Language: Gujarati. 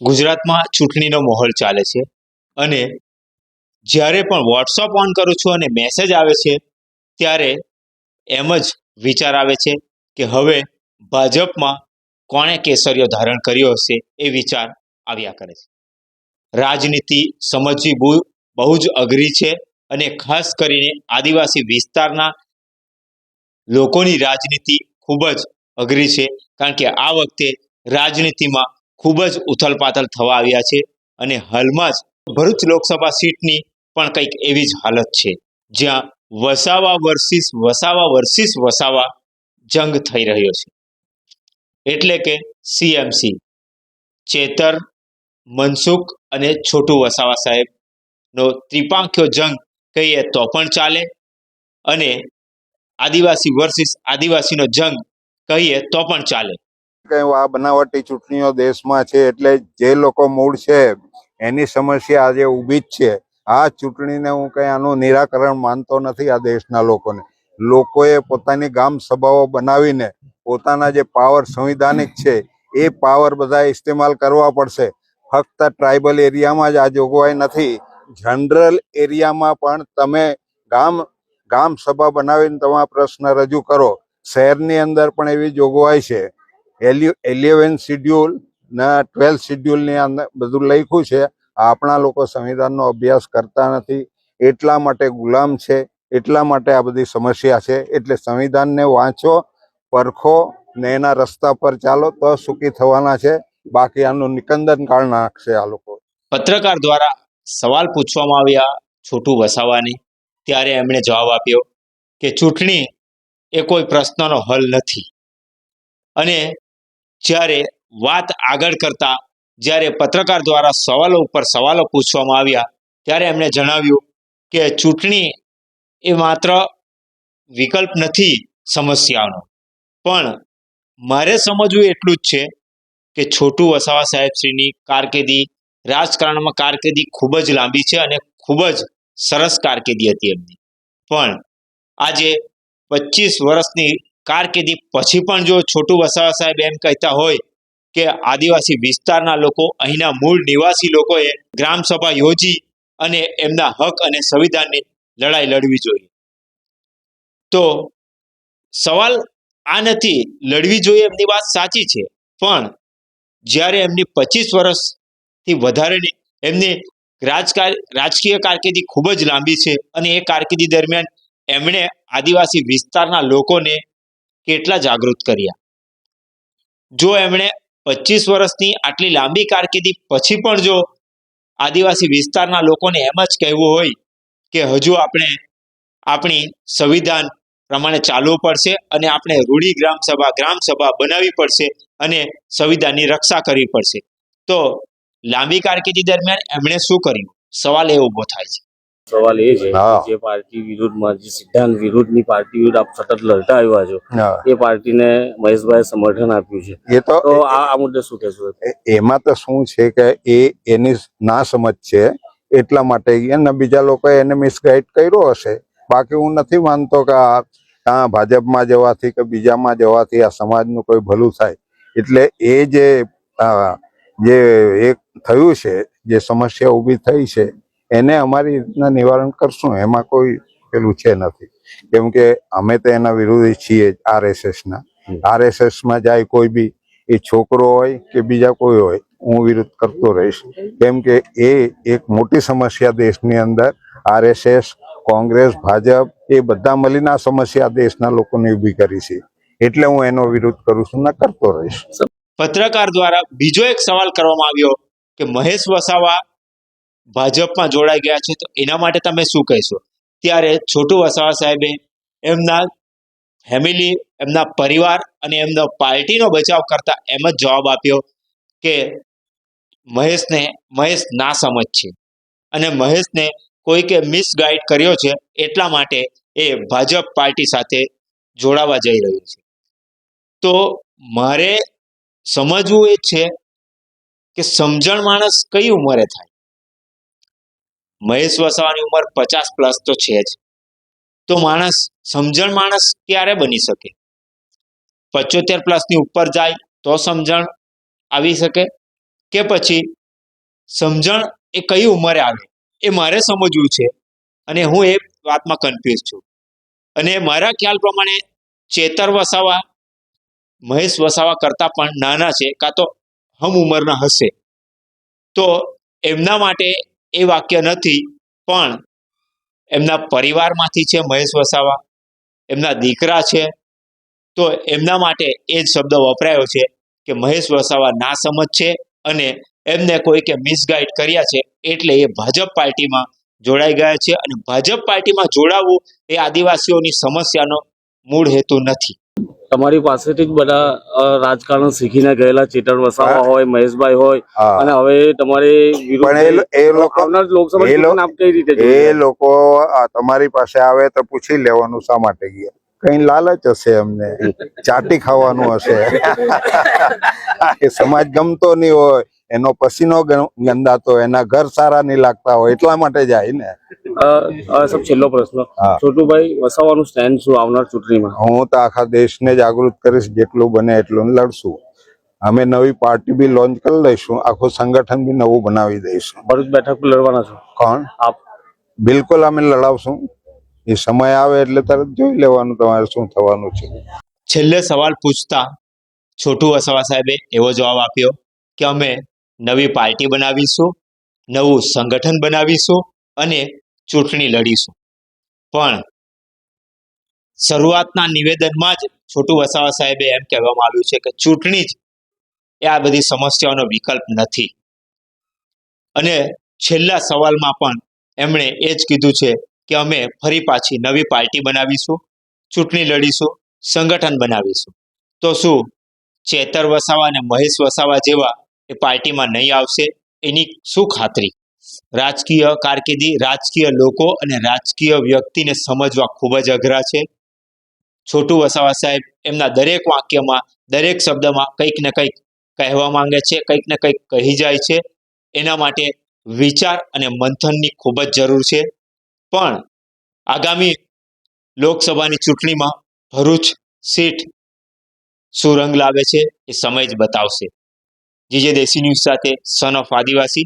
ગુજરાતમાં ચૂંટણીનો માહોલ ચાલે છે અને જ્યારે પણ વોટ્સઅપ ઓન કરું છું અને મેસેજ આવે છે, ત્યારે એમ જ વિચાર આવે છે કે હવે ભાજપમાં કોણે કેસરીઓ ધારણ કર્યો હશે એ વિચાર આવ્યા કરે છે. રાજનીતિ સમજવી બહુ બહુ જ અઘરી છે અને ખાસ કરીને આદિવાસી વિસ્તારના લોકોની રાજનીતિ ખૂબ જ અઘરી છે, કારણ કે આ વખતે રાજનીતિમાં ખૂબ જ ઉથલપાથલ થવા આવ્યા છે અને હાલમાં જ ભરૂચ લોકસભા સીટની પણ કંઈક એવી જ હાલત છે, જ્યાં વસાવા વર્સિસ વસાવા વર્સિસ વસાવા જંગ થઈ રહ્યો છે. એટલે કે સીએમસી ચેતર, મનસુખ અને છોટુ વસાવા સાહેબનો ત્રિપાંખ્યો જંગ કહીએ તો પણ ચાલે અને આદિવાસી વર્સિસ આદિવાસીનો જંગ કહીએ તો પણ ચાલે. આ બનાવટી ચૂંટણીઓ દેશમાં છે એટલે જે લોકો મૂળ છે એની સમસ્યા આજે ઊભી જ છે. આ ચૂંટણીને હું કઈ આનું નિરાકરણ માનતો નથી આ દેશના લોકોને. લોકોએ પોતાની ગામ સભાઓ બનાવીને પોતાના જે પાવર સંવિધાનિક છે એ પાવર બધા ઇસ્તેમાલ કરવા પડશે. ફક્ત ટ્રાઇબલ એરિયામાં જ આ જોગવાઈ નથી. જનરલ એરિયામાં પણ તમે ગામ ગામ સભા બનાવીને તમારા પ્રશ્ન રજૂ કરો. શહેરની અંદર પણ એવી જોગવાઈ છે. એલિવેન શિડ્યુલ ને ટ્વેલ્થ શિડ્યુલની અંદર બધું લખ્યું છે. આપણા લોકો સંવિધાનનો અભ્યાસ કરતા નથી. એટલા માટે ગુલામ છે. એટલા માટે આ બધી સમસ્યા છે. એટલે સંવિધાનને વાંચો, પરખો ને એના રસ્તા પર ચાલો તો સુખી થવાના છે. બાકી આનું નિકંદન કાળ નાખશે આ લોકો. પત્રકાર દ્વારા સવાલ પૂછવામાં આવ્યા છોટુ વસાવાની. ત્યારે એમણે જવાબ આપ્યો કે ચૂંટણી એ કોઈ પ્રશ્નનો હલ નથી. અને જ્યારે વાત આગળ કરતા, જ્યારે પત્રકાર દ્વારા સવાલો ઉપર સવાલો પૂછવામાં આવ્યા, ત્યારે એમણે જણાવ્યું કે ચૂંટણી એ માત્ર વિકલ્પ નથી સમસ્યાનો. પણ મારે સમજવું એટલું જ છે કે છોટુ વસાવા સાહેબશ્રીની કારકિર્દી, રાજકારણમાં કારકિર્દી ખૂબ જ લાંબી છે અને ખૂબ જ સરસ કારકિર્દી હતી એમની. પણ આજે પચીસ વર્ષની કારકિર્દી પછી પણ જો છોટુ વસાવા સાહેબ એમ કહેતા હોય કે આદિવાસી વિસ્તારના લોકો, અહીંના મૂળ નિવાસી લોકોએ ગ્રામસભા યોજી અને એમના હક અને સંવિધાનની લડાઈ લડવી જોઈએ. તો સવાલ આ નથી, લડવી જોઈએ એમની વાત સાચી છે. પણ જ્યારે એમની પચીસ વર્ષથી વધારેની એમની રાજકીય કારકિર્દી ખૂબ જ લાંબી છે અને એ કારકિર્દી દરમિયાન એમણે આદિવાસી વિસ્તારના લોકોને કેટલા જાગૃત કર્યા. જો એમણે પચીસ વર્ષની આટલી લાંબી કારકિર્દી પછી પણ જો આદિવાસી વિસ્તારના લોકોને એમ જ કહેવું હોય કે હજુ આપણે આપણી સંવિધાન પ્રમાણે ચાલવું પડશે અને આપણે રૂઢી ગ્રામ સભા ગ્રામ સભા બનાવવી પડશે અને સંવિધાનની રક્ષા કરવી પડશે. તો લાંબી કારકિર્દી દરમિયાન એમણે શું કર્યું? સવાલ એ ઊભો થાય છે. સવાલ એ છે જે પાર્ટી વિરુદ્ધમાં જે સિદ્ધાંત વિરુદ્ધની પાર્ટી વિરુદ્ધ આપ સતત લડતા આવ્યા છો. એ પાર્ટીને મહેશભાઈ સમર્થન આપ્યું છે. એ તો આ મુદ્દે શું કહેશો એમાં? તો શું છે કે એ એની ના સમજ છે એટલા માટે અને બીજા લોકોએ એને મિસગાઈડ કર્યો હશે. બાકી હું નથી માનતો કે આ ભાજપમાં જવાથી કે બીજામાં જવાથી આ સમાજનું કોઈ ભલું થાય. એટલે એ જે જે એક થયું છે જે સમસ્યા ઊભી થઈ છે એને અમારી રીતના નિવારણ કરશું. એમાં કોઈ પેલું છે નથી. કેમ કે અમે તો એના વિરોધી છીએ આરએસએસના. આરએસએસમાં જાય કોઈ બી એ છોકરો હોય કે બીજા કોઈ હોય હું વિરોધ કરતો રહીશ. કેમ કે એ એક મોટી સમસ્યા દેશની અંદર આરએસએસ કોંગ્રેસ ભાજપ એ બધા મળીને આ સમસ્યા દેશના લોકોને ઊભી કરી છે. એટલે હું એનો વિરોધ કરું છું ને કરતો રહીશ. પત્રકાર દ્વારા બીજો એક સવાલ કરવામાં આવ્યો કે મહેશ વસાવા ભાજપમાં જોડાઈ ગયા છે, તો એના માટે તમે શું કહેશો? ત્યારે છોટુ વસાવા સાહેબે એમના ફેમિલી એમના પરિવાર અને એમનો પાર્ટીનો બચાવ કરતા એમ જ જવાબ આપ્યો કે મહેશને, મહેશ ના સમજ છે અને મહેશને કોઈકે મિસગાઈડ કર્યો છે, એટલા માટે એ ભાજપ પાર્ટી સાથે જોડાવા જઈ રહ્યું છે. તો મારે સમજવું એ છે કે સમજણ માણસ કઈ ઉંમરે થાય. મહેશ વસાવાની ઉંમર પચાસ પ્લસ તો છે જ. તો માણસ, સમજણ માણસ ક્યારે બની શકે? પચોતેર પ્લસની ઉપર જાય તો સમજણ આવી શકે? કે પછી સમજણ એ કઈ ઉંમરે આવે? એ મારે સમજવું છે અને હું એ વાતમાં કન્ફ્યુઝ છું. અને મારા ખ્યાલ પ્રમાણે ચેતર વસાવા મહેશ વસાવા કરતાં પણ નાના છે, કાં તો હમ ઉંમરના હશે. તો એમના માટે એ વાક્ય નથી, પણ એમના પરિવારમાંથી છે મહેશ વસાવા. એમના દીકરા છે. તો એમના માટે એ જ શબ્દ વપરાયો છે કે મહેશ વસાવા ના સમજ છે અને એમને કોઈકે મિસગાઈડ કર્યા છે એટલે એ ભાજપ પાર્ટીમાં જોડાઈ ગયા છે અને ભાજપ પાર્ટીમાં જોડાવવું એ આદિવાસીઓની સમસ્યાનો મૂળ હેતુ નથી. તમારી પાસેથી જ બધા રાજકારણ શીખીને ગયેલા ચેતન વસાવા હોય મહેશભાઈ હોય અને હવે તમારે એ લોકો આપ કઈ રીતે એ તમારી પાસે આવે તો પૂછી લેવાનું શા માટે ગયા? કઈ લાલચ હશે એમને ચાટી ખાવાનું હશે? એ સમાજ ગમતો નહીં હોય એનો પસીનો ગંદાતો એના ઘર સારા નહીં લાગતા હોય એટલા માટે જાય ને. અ, અ, છેલ્લો પ્રશ્ન. હા. છોટુભાઈ વસાવાનું સ્ટેન્ડ શું આવનાર ચૂંટણીમાં? હું તો આખા દેશને જાગૃત કરીશ જેટલું બને એટલું લડશું. અમે નવી પાર્ટી બી લોન્ચ કરી લઈશું આખું સંગઠન બી નવું બનાવી દઈશું. ભરૂચ બેઠક પર લડવાના છો? કોણ? આપ. બિલકુલ અમે લડાવશું. એ સમય આવે એટલે તરત જોઈ લેવાનું તમારે શું થવાનું છે. છેલ્લે સવાલ પૂછતા છોટુ વસાવા સાહેબે એવો જવાબ આપ્યો કે અમે નવી પાર્ટી બનાવીશું નવું સંગઠન બનાવીશું અને ચૂંટણી લડીશું. પણ શરૂઆતના નિવેદનમાં જ છોટુ વસાવા સાહેબે એમ કહેવામાં આવ્યું છે કે ચૂંટણી જ એ આ બધી સમસ્યાઓનો વિકલ્પ નથી. અને છેલ્લા સવાલમાં પણ એમણે એ જ કીધું છે કે અમે ફરી પાછી નવી પાર્ટી બનાવીશું, ચૂંટણી લડીશું, સંગઠન બનાવીશું. તો શું ચેતર વસાવા અને મહેશ વસાવા જેવા એ પાર્ટીમાં નહીં આવશે? એની શું ખાતરી? રાજકીય કારકિર્દી, રાજકીય લોકો અને રાજકીય વ્યક્તિને સમજવા ખૂબ જ અઘરા છે. છોટુ વસાવા સાહેબ એમના દરેક વાક્યમાં, દરેક શબ્દમાં કંઈક ને કંઈક કહેવા માંગે છે, કંઈક ને કંઈક કહી જાય છે. એના માટે વિચાર અને મંથનની ખૂબ જ જરૂર છે. પણ આગામી લોકસભાની ચૂંટણીમાં ભરૂચ સીટ શું રંગ લાવે છે એ સમય જ બતાવશે. જીજે દેશી ન્યૂઝ સાથે સન ઓફ આદિવાસી.